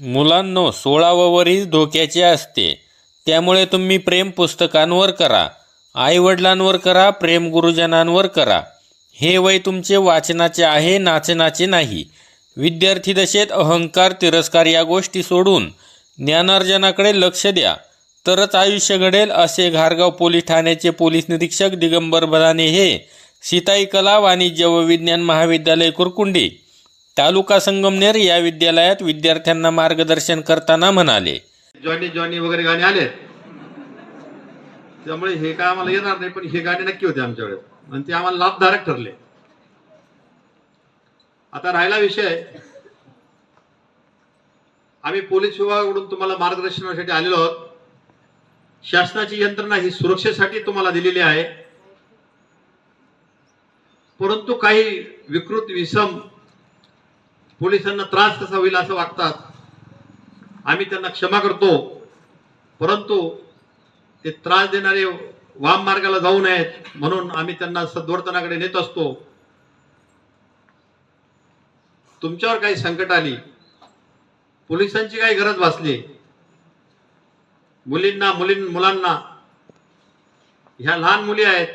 मुलांनो सोळावं वरीस धोक्याचे असते. त्यामुळे तुम्ही प्रेम पुस्तकांवर करा. आईवडिलांवर करा प्रेम गुरुजनांवर करा. हे वय तुमचे वाचनाचे आहे नाचनाचे नाही. विद्यार्थी दशेत अहंकार तिरस्कार या गोष्टी सोडून ज्ञानार्जनाकडे लक्ष द्या. तरच आयुष्य घडेल असे घारगाव पोलीस ठाण्याचे पोलीस निरीक्षक दिगंबर भदाने हे सीताई कला वाणिज्य व विज्ञान महाविद्यालय कुरकुंडी तालुका संगमनेर या विद्यालयात विद्यार्थ्यांना मार्गदर्शन करताना म्हणाले. जॉनी जॉनी वगैरे गाणे आले. त्यामुळे हे काय आम्हाला येणार नाही पण हे गाणे नक्की होते आमच्याकडे. आणि ते आम्हाला लाभदायक ठरले. आता राहिला विषय. आम्ही पोलीस विभागाकडून तुम्हाला मार्गदर्शनासाठी आलेलो आहोत. शासनाची यंत्रणा ही सुरक्षेसाठी तुम्हाला दिलेली आहे. परंतु काही विकृत विषम पोलिसांना त्रास कसा होईल असं वागतात. आम्ही त्यांना क्षमा करतो. परंतु ते त्रास देणारे वाम मार्गाला जाऊ नयेत म्हणून आम्ही त्यांना सद्वर्तनाकडे नेत असतो. तुमच्यावर काही संकट आली. पोलिसांची काही गरज भासली. मुलींना मुलीं मुलांना ह्या लहान मुली आहेत.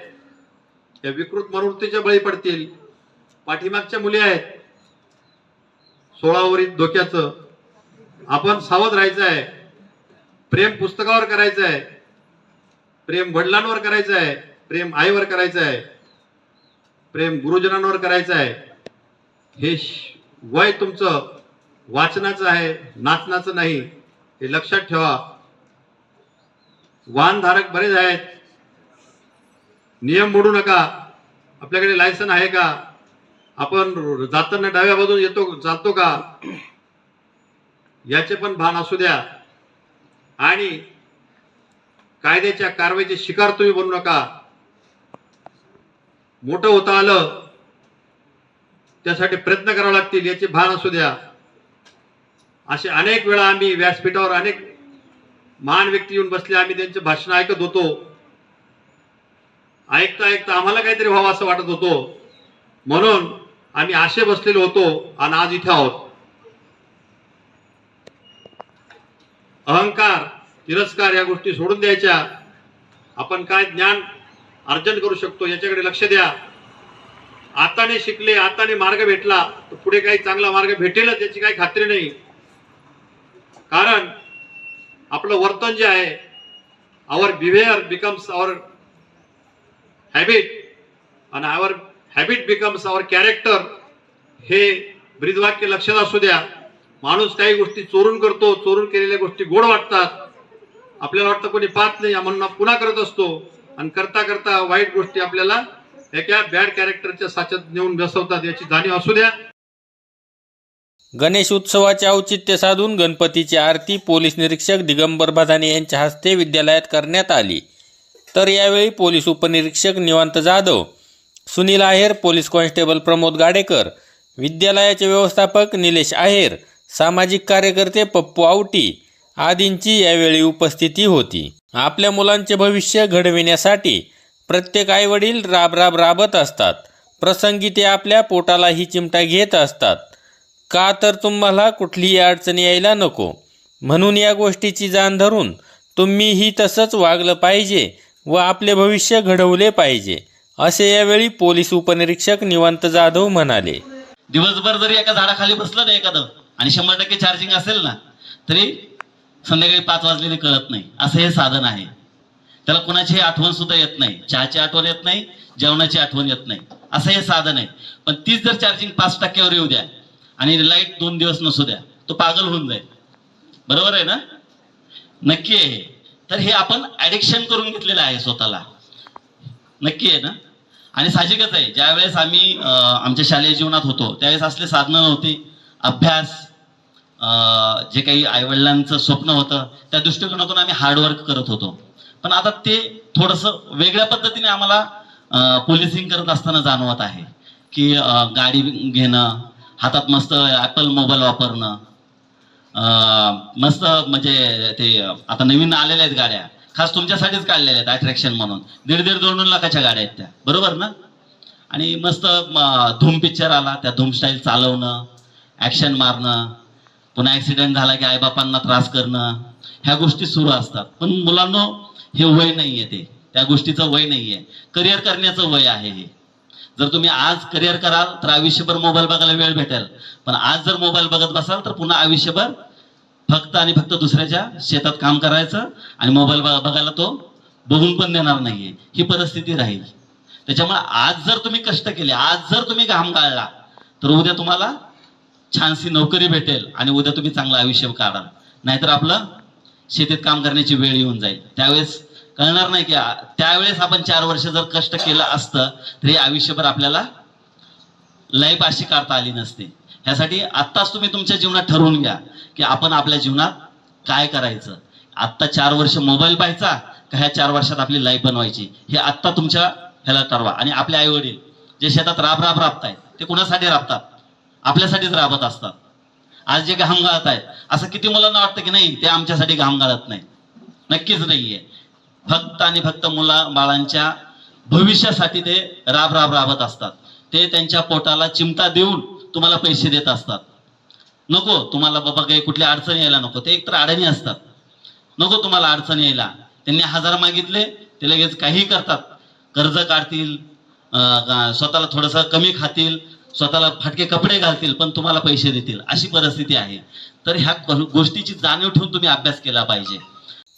या विकृत मनवृत्तीच्या बळी पडतील. पाठीमागच्या मुली आहेत. सोळावरील धोक्याचं आपण सावध राहायचं आहे. प्रेम पुस्तकावर करायचं आहे. प्रेम वडिलांवर करायचं आहे. प्रेम आईवर करायचं आहे. प्रेम गुरुजनांवर करायचं आहे. हे श- वय तुमचं वाचनाचं आहे नाचनाचं नाही हे लक्षात ठेवा. वाहनधारक बरेच आहेत. नियम मोडू नका. आपल्याकडे लायसन आहे का? आपण जाताना डाव्या बाजून येतो जातो का? याचे पण भान असू द्या. आणि कायद्याच्या कारवाईचे शिकार तुम्ही बनू नका. मोठं होता आलं त्यासाठी प्रयत्न करावे लागतील याचे भान असू द्या. असे अनेक वेळा आम्ही व्यासपीठावर अनेक महान व्यक्ती येऊन बसले आम्ही त्यांचे भाषण ऐकत होतो. ऐकता ऐकता आम्हाला काहीतरी व्हावं असं वाटत होतो. म्हणून आम्ही आशे बसलेलो होतो आणि आज इथे आहोत. अहंकार तिरस्कार या गोष्टी सोडून द्यायच्या. आपण काय ज्ञान अर्जन करू शकतो याच्याकडे लक्ष द्या. आताने शिकले आताने मार्ग भेटला तर पुढे काही चांगला मार्ग भेटेलच याची काही खात्री नाही. कारण आपलं वर्तन जे आहे our behaviour becomes our habit आणि our habit becomes our character हे ब्रीदवाक्य लक्षात असू द्या. माणूस काही गोष्टी चोरून करतो चोरून केलेल्या गोष्टी गोड वाटतात. आपल्याला वाटतं कोणी पाहत नाही म्हणून पुन्हा करत असतो. आणि करता करता वाईट गोष्टी आपल्याला एका बॅड कॅरेक्टरच्या साच्यात नेऊन बसवतात याची जाणीव असू द्या. गणेश उत्सवाचे औचित्य साधून गणपतीची आरती पोलीस निरीक्षक दिगंबर भदाने यांच्या हस्ते विद्यालयात करण्यात आली. तर यावेळी पोलीस उपनिरीक्षक निवांत जाधव सुनील आहेर पोलीस कॉन्स्टेबल प्रमोद गाडेकर विद्यालयाचे व्यवस्थापक निलेश आहेर सामाजिक कार्यकर्ते पप्पू आवटी आदींची यावेळी उपस्थिती होती. आपल्या मुलांचे भविष्य घडविण्यासाठी प्रत्येक आईवडील राब राब राबत असतात. प्रसंगी ते आपल्या पोटालाही चिमटा घेत असतात. का तर तुम्हाला कुठलीही अडचण यायला नको. म्हणून या गोष्टीची जाण धरून तुम्हीही तसंच वागलं पाहिजे व आपले भविष्य घडवले पाहिजे. असे यावेळी पोलीस उपनिरीक्षक निवांत जाधव म्हणाले. दिवसभर जरी एका झाडाखाली बसलं ना एखादं आणि शंभर टक्के चार्जिंग असेल ना तरी संध्याकाळी पाच वाजलेले कळत नाही. असं हे साधन आहे. त्याला कोणाची आठवण सुद्धा येत नाही. चहाची आठवण येत नाही जेवणाची आठवण येत नाही. असं हे साधन आहे. पण तीच जर चार्जिंग पाच टक्क्यावर येऊ द्या आणि लाइट दोन दिवस नसू द्या तो पागल होऊन जाईल. बरोबर आहे ना? नक्की आहे हे. तर हे आपण ऍडिक्शन करून घेतलेलं आहे स्वतःला. नक्की आहे ना? आणि साहजिकच आहे. ज्यावेळेस आम्ही आमच्या शालेय जीवनात होतो त्यावेळेस असले साधनं नव्हती. अभ्यास जे काही आईवडिलांचं स्वप्न होतं त्या दृष्टिकोनातून आम्ही हार्डवर्क करत होतो. पण आता ते थोडंसं वेगळ्या पद्धतीने आम्हाला पोलिसिंग करत असताना जाणवत आहे. की गाडी घेणं हातात मस्त ॲपल मोबाईल वापरणं मस्त म्हणजे ते आता नवीन आलेल्या आहेत गाड्या. खास तुमच्यासाठीच काढलेल्या आहेत अट्रॅक्शन म्हणून. दीड दीड दोन दोन लाखाच्या गाड्या आहेत त्या. बरोबर ना? आणि मस्त धूम पिक्चर आला त्या धूम स्टाईल चालवणं ॲक्शन मारणं पुन्हा ऍक्सिडेंट झाला की आईबापांना त्रास करणं ह्या गोष्टी सुरू असतात. पण मुलांना हे वय नाहीये ते. त्या गोष्टीचं वय नाहीये. करिअर करण्याचं वय आहे हे. जर तुम्ही आज करिअर कराल तर आयुष्यभर मोबाईल बघायला वेळ भेटेल. पण आज जर मोबाईल बघत बसाल तर पुन्हा आयुष्यभर फक्त आणि फक्त दुसऱ्याच्या शेतात काम करायचं आणि मोबाईल बघायला तो बघून पण देणार नाहीये. ही परिस्थिती राहील. त्याच्यामुळे आज जर तुम्ही कष्ट केले आज जर तुम्ही घाम गाळला तर उद्या तुम्हाला छानशी नोकरी भेटेल आणि उद्या तुम्ही चांगलं आयुष्य काढाल. नाहीतर आपलं शेतीत काम करण्याची वेळ येऊन जाईल. त्यावेळेस कळणार नाही की त्यावेळेस आपण चार वर्ष जर कष्ट केलं असतं तरी आयुष्यभर आपल्याला लाईफ अशी काढता आली नसते. ह्यासाठी आत्ताच तुम्ही तुमच्या जीवनात ठरवून घ्या की आपण आपल्या जीवनात काय करायचं. आत्ता चार वर्ष मोबाईल पाहायचा का ह्या चार वर्षात आपली लाईफ बनवायची? हे आत्ता तुमच्या ह्याला ठरवा. आणि आपले आई वडील जे शेतात राब राब राबतायत ते कुणासाठी राबतात? आपल्यासाठीच राबत असतात. आज जे घाम गाळत आहेत असं किती मुलांना वाटतं की नाही ते आमच्यासाठी घाम गाळत नाही नक्कीच नाहीये. फक्त आणि फक्त मुला बाळांच्या भविष्यासाठी ते राब राब राबत असतात. ते त्यांच्या पोटाला चिमटा देऊन तुम्हाला पैसे देत असतात. नको तुम्हाला बाबा काही कुठल्या अडचणी यायला नको. ते एकतर अडणी असतात. नको तुम्हाला अडचणी यायला. त्यांनी हजार मागितले ते लगेच काही करतात. कर्ज काढतील स्वतःला थोडंसं कमी खातील स्वतःला फाटके कपडे घालतील पण तुम्हाला पैसे देतील. अशी परिस्थिती आहे. तर ह्या गोष्टीची जाणीव ठेवून तुम्ही अभ्यास केला पाहिजे.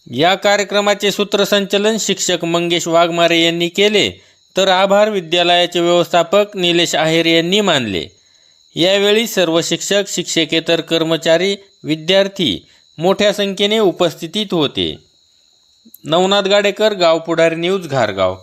या कार्यक्रमाचे सूत्रसंचलन शिक्षक मंगेश वाघमारे यांनी केले तर आभार विद्यालयाचे व्यवस्थापक निलेश आहेर यांनी मानले. यावेळी सर्व शिक्षक शिक्षकेतर कर्मचारी विद्यार्थी मोठ्या संख्येने उपस्थितीत होते. नवनाथ गाडेकर गाव पुढारी न्यूज घारगाव.